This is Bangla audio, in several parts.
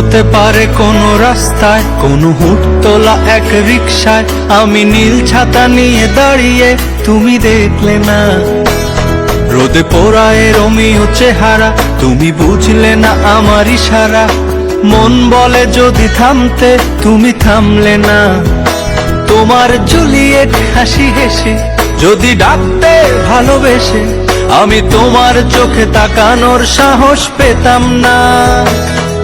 হতে পারে কোনো রাস্তায়, কোনো হুট তোলা এক রিক্সায় আমি নীল ছাতা নিয়ে দাঁড়িয়ে তুমি দেখলে না। রোদে পোড়ায় রমিও চেহারা, তুমি বুঝলে না আমার ইশারা। মন বলে যদি থামতে, তুমি থামলে না। তোমার জুলিয়েট হাসি হেসে, যদি ডাকতে ভালোবেসে, আমি তোমার চোখে তাকানোর সাহস পেতাম না।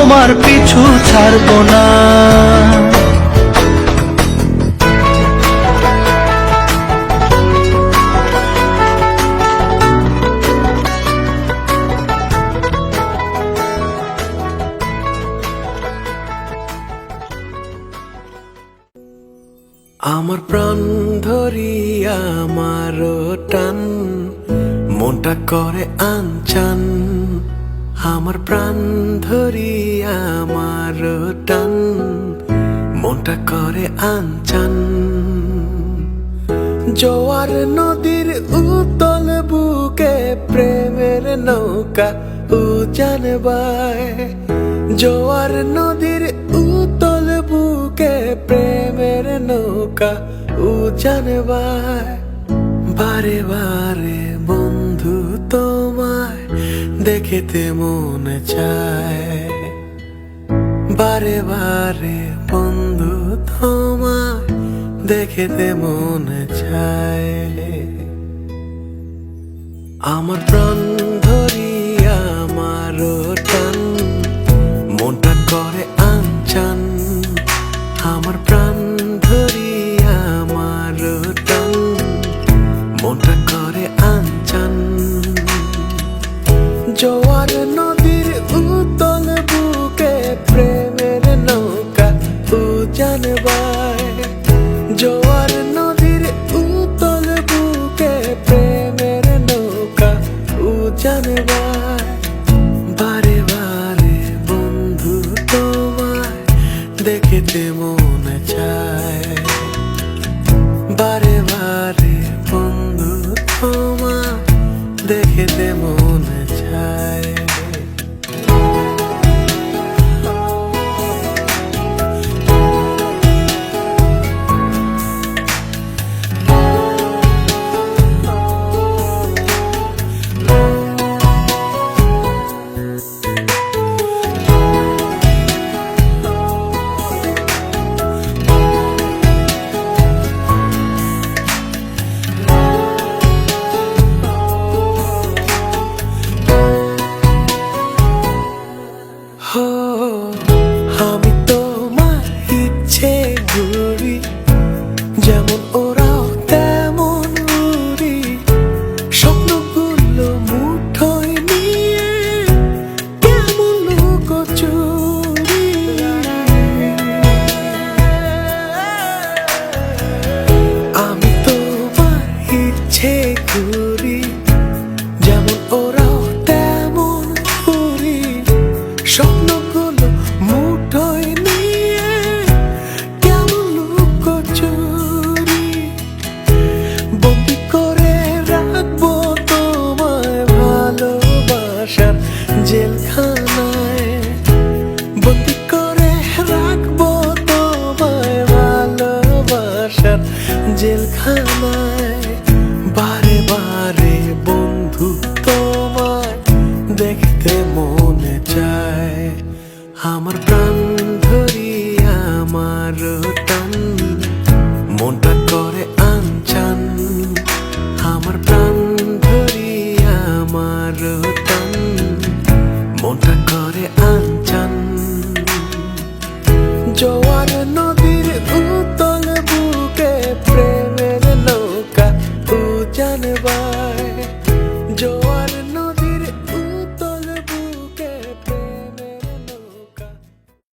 তোমার পিছু ছাড়বো না। আমার প্রাণ ধরিয়া আমার টান মনটা করে আনচান। আমার প্রাণ ধরিয়া আমার টান, মনটা করে আনচান। জোয়ার নদীর উতল বুকে প্রেমের নৌকা উজান বায়। জোয়ার নদীর উতল বুকে প্রেমের নৌকা উজান বায়। বারে বারে দেখিতে মন চায়। বারে বারে বন্ধু তোমায় দেখিতে মন চায়। আমার প্রাণ ধরিয়া আমার দেখিতে মনে চায়। জেলখানায়, বারে বারে বন্ধু তোমায় দেখতে মনে চায়। আমার প্রাণ ধরিয়া, আমার টান, মনটা করে আনচান। আমার প্রাণ ধরিয়া, আমার